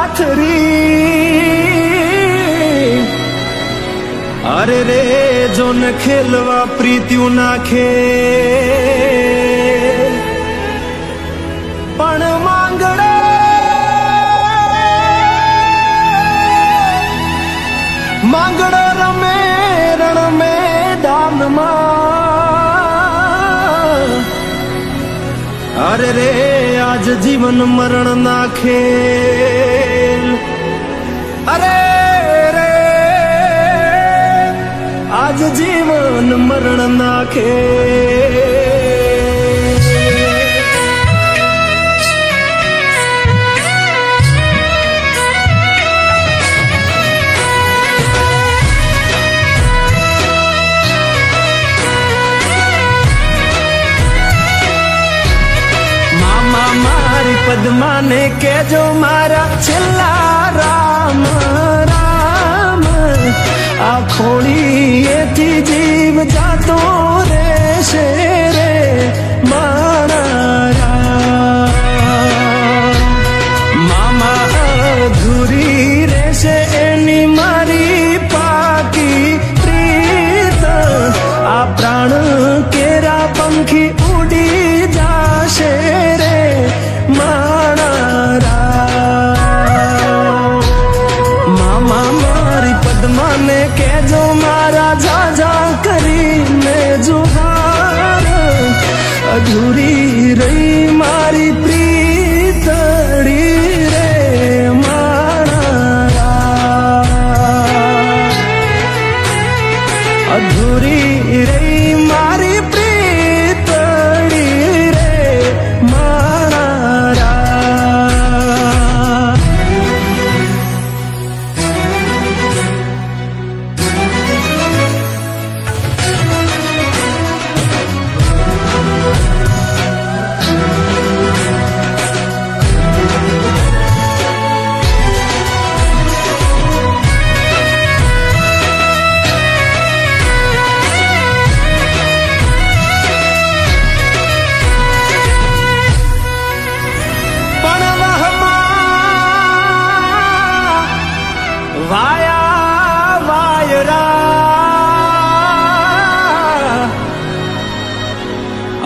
પાથરી અરે રે જો ન ખેલવા પ્રીત્યુ નાખે પણ માંગડે માંગડો રમે રણ મેદાનમાં અરે રે આજ જીવન મરણ નાખે અરે રે આજ જીવન મરણ ના મારી કે કેજો મારા છેલ્લા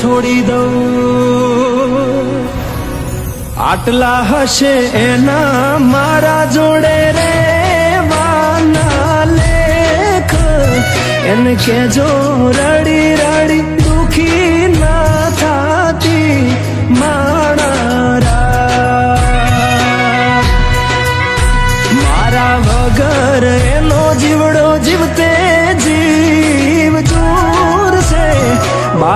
છોડી દઉં. આટલા હશે એના મારા જોડે રે માના લેખ. એને કેજો રડી રડી, દુખી ના થાતી મારા વગર એનો જીવડો જીવતે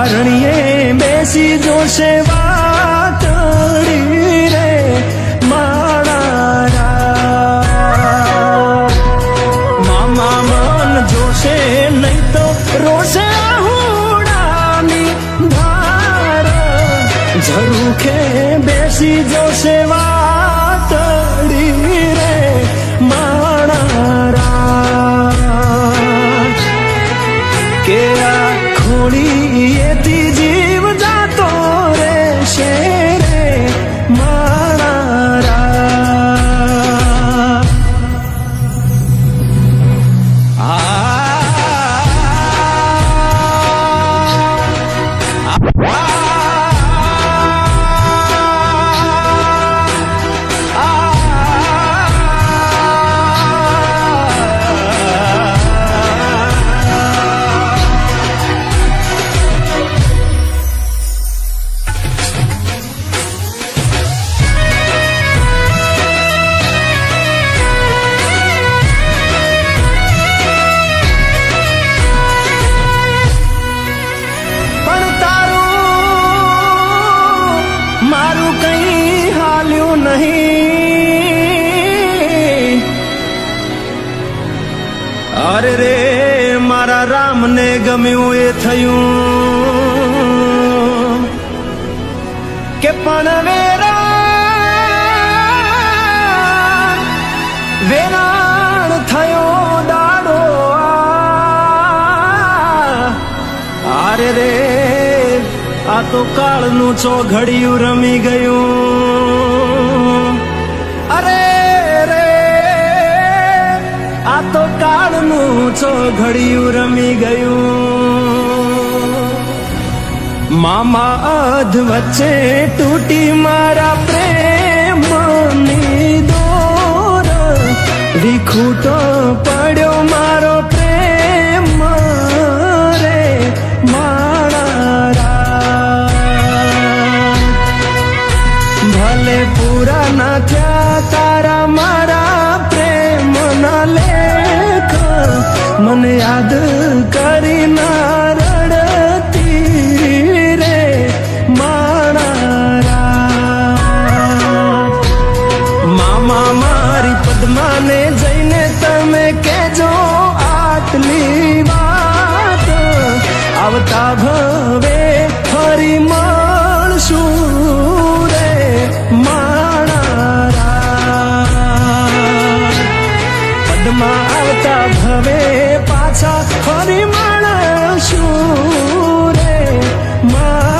બારણીએ બેસી જોશે વાતડી રે મારા. મામા મન જોશે નહીં તો રોશે હુડાની ધાર ઝરૂખે બેસી જોશે વાતડી મારું કઈ હાલ્યું નહીં. અરે રે, મારા રામને ગમ્યું એ થયું. કે પણ વેરા વેરાણ થયો દાડો અરે રે આ તો કાળનું ચોઘડિયું રમી ગયું. અરે રે, આ તો કાળનું ચોઘડિયું રમી ગયું. મામા અધ વચ્ચે તૂટી મારા પ્રેમની દોર. વિખૂટો પડ્યો મારો પ્રેમ. મને યાદ કરી ના માર્ગમાં આવતા હવે પાછા ફરી માણશું રે. મા